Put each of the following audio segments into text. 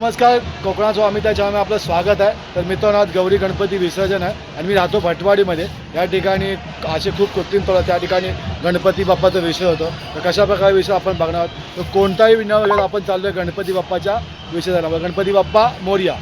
नमस्कार कोकणात अमिता त्या आपलं स्वागत आहे. तर मित्रांनो आज गौरी गणपती विसर्जन आहे आणि मी राहतो भटवाडीमध्ये. या ठिकाणी असे खूप कृत्रिम तोडा त्या ठिकाणी गणपती बाप्पाचा विषय होतो. तर कशा प्रकारे विषय आपण बघणार आहोत? तर कोणताही विना वगैरे आपण चाललो आहे गणपती बाप्पाच्या विषय झाला गणपती बाप्पा मोर्या.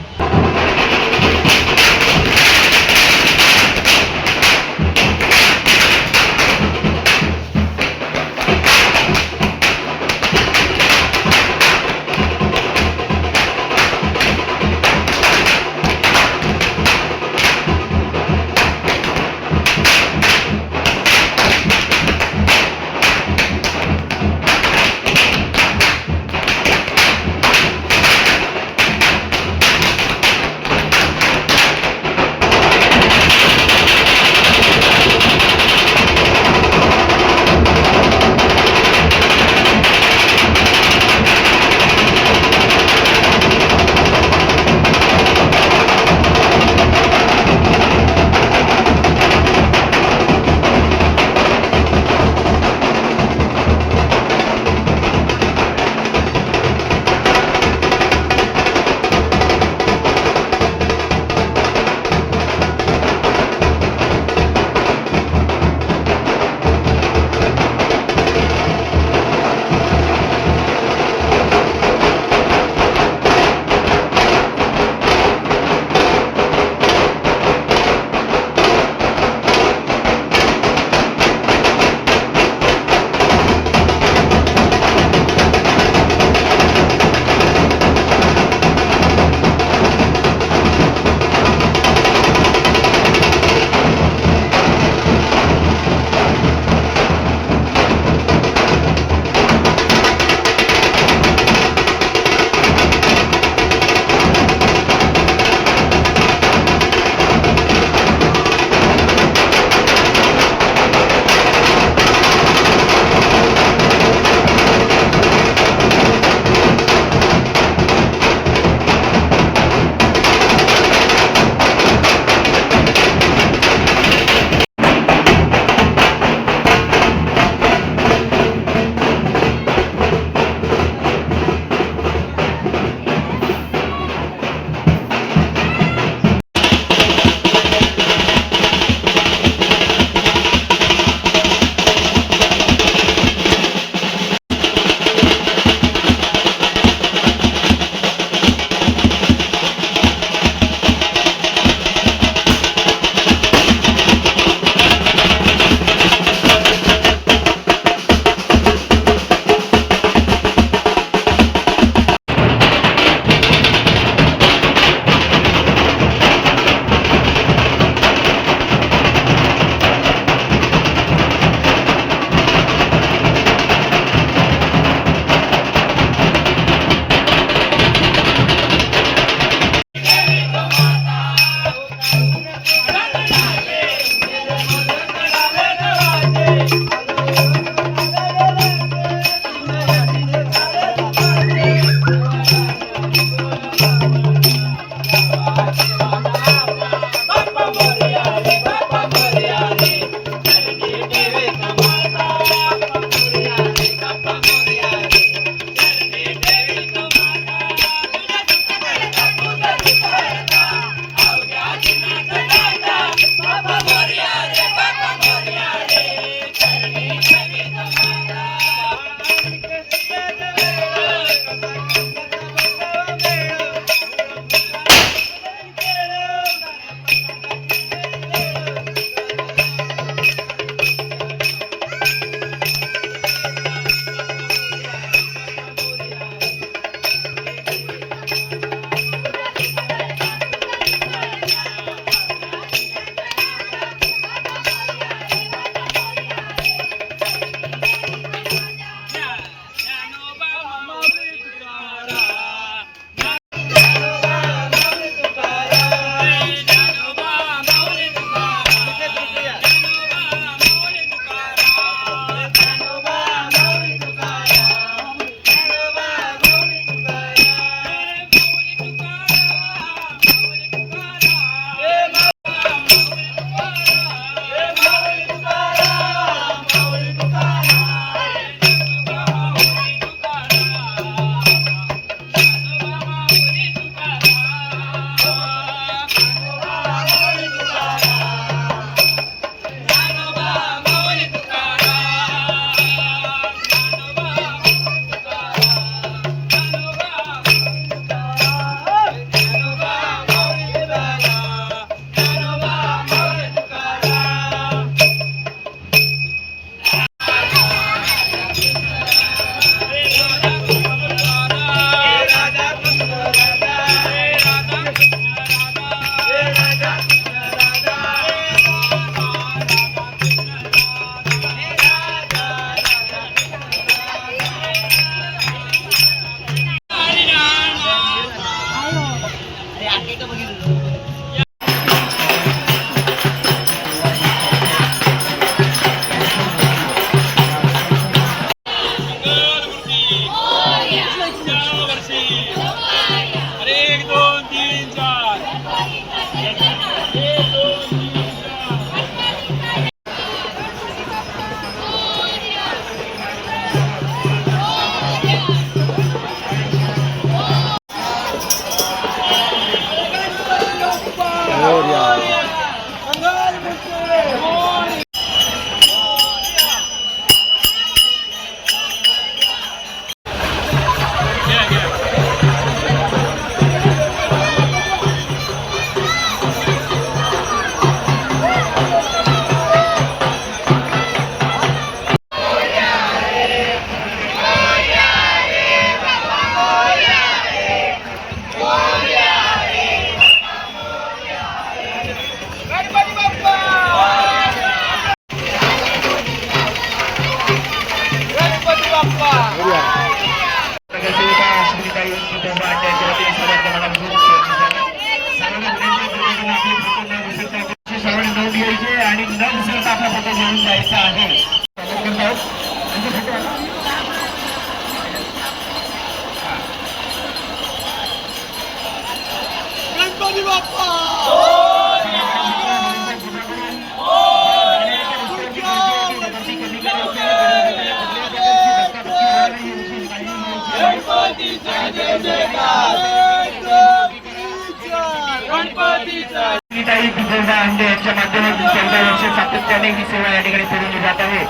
कुटुंब यांच्या माध्यमातून चौदा वर्ष सातत्याने ही सेवा या ठिकाणी पुरवली जात आहे.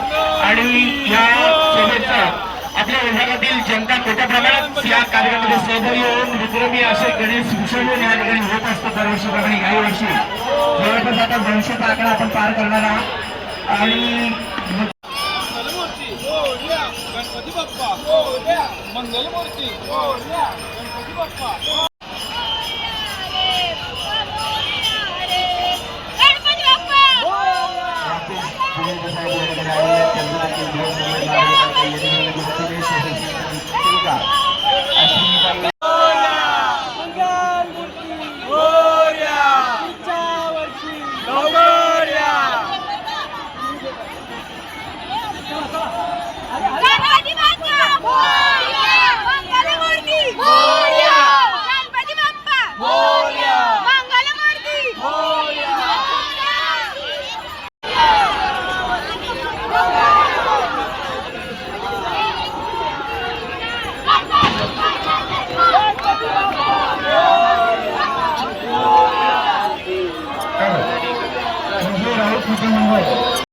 आणि या सेवेचा आपल्या विभागातील जनता मोठ्या प्रमाणात या कार्यक्रमामध्ये सहभागी होऊन विक्रमी असे गणेश विसर्जन या ठिकाणी होत असतं दरवर्षीप्रमाणे याही वर्षी. जवळपास आता दोनशेचा आकडा आपण पार करणार आहोत. आणि मंगलमूर्ती गणपती बाप्पा. मंगलमूर्ती. गणपती बाप्पा. Harus 会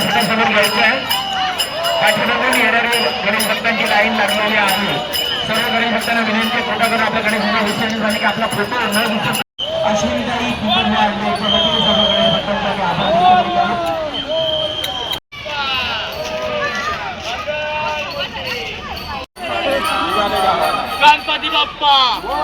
स्टेजच्या व्यासपीठासमोर घ्यायचं आहे पाठीमागून येणारे गणेश भक्तांची लाईन लागलेली आहे. सर्व गणेश भक्तांना विनंती फोटो करून आपल्या गणेशांना विसर्जन झाले की आपला फोटो न विसरता अश्विनीताई कुटुंब आहे याच्या सर्व गणेश भक्तांसाठी आभार व्यक्त करीत. गणपती बाप्पा!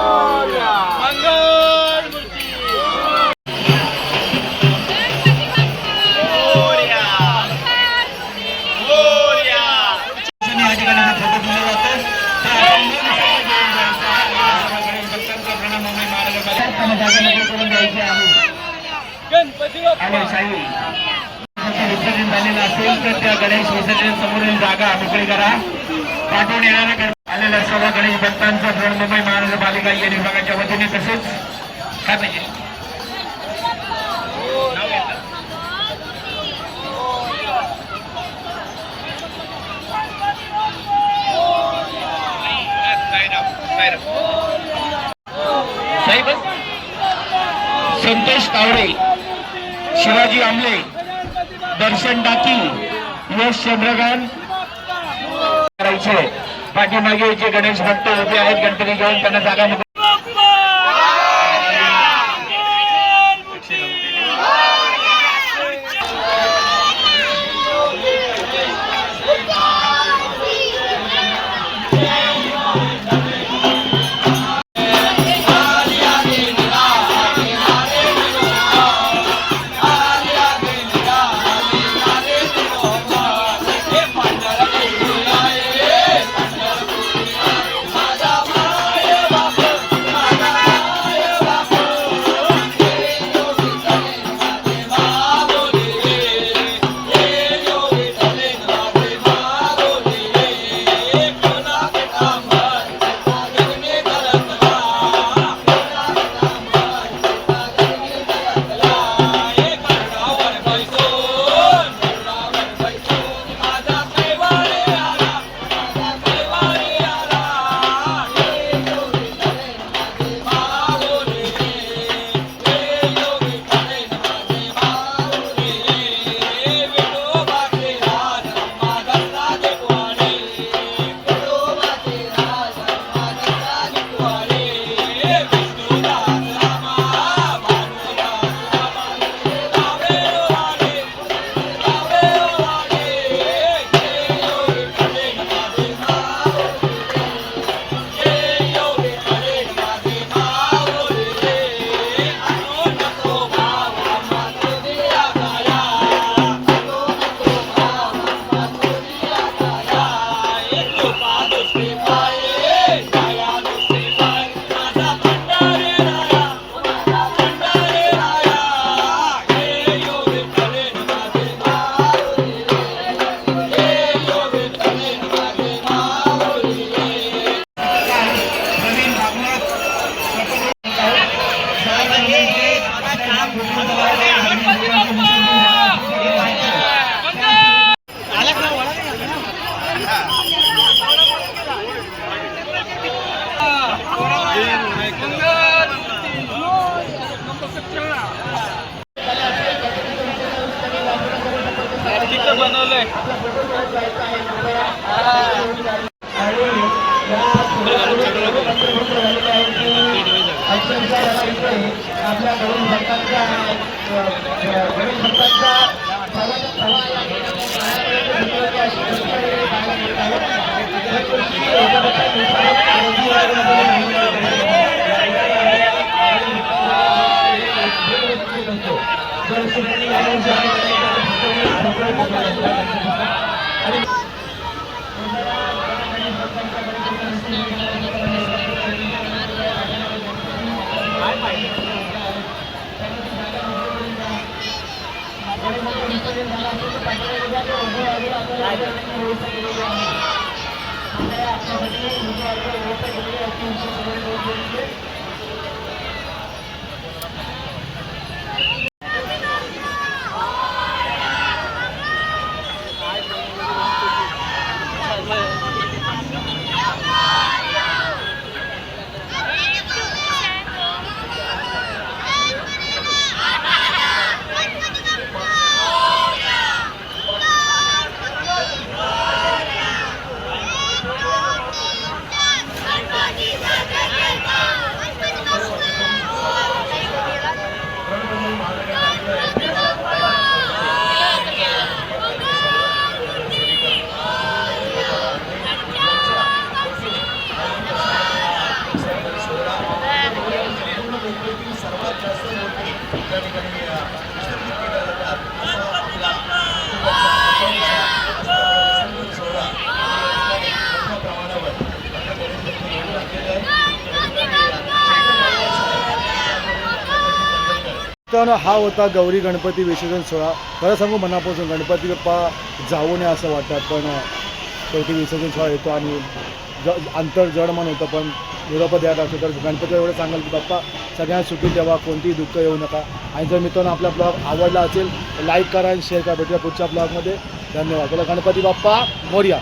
विसर्जन झालेलं असेल तर त्या गणेश विसर्जन समोरील जागा मोकळी करा पाठवून येणाऱ्या आलेल्या सर्व गणेश भक्तांचा बृहन्मुंबई महानगरपालिका या विभागाच्या वतीने तसेच काय पाहिजे नाव साहेब संतोष तावडे शिवाजी आमले दर्शन डाकी यश चंद्रकांत करायचे. पाठीमागे जे गणेश भक्त उभे आहेत गणपती घेऊन त्यांना जागा बनवलंय आपल्या गणेश भक्तांच्या गणेश भक्तांच्या तर हा होता गौरी गणपती विसर्जन सोहळा. खरं सांगू मनापासून गणपती बाप्पा जाऊ नये असं वाटतं पण शेवटी विसर्जन सोहळा येतो आणि ज अंतर जडमान होतं पण निरोप द्यायला असतो. तर गणपती एवढं सांगाल की बाप्पा सगळ्यांना सुखी ठेवा कोणतीही दुःख येऊ नका. आणि जर मित्रांनो आपला ब्लॉग आवडला असेल लाईक करा आणि शेअर करा. भेटूया पुढच्या ब्लॉगमध्ये. धन्यवाद. बोला गणपती बाप्पा मोर्या.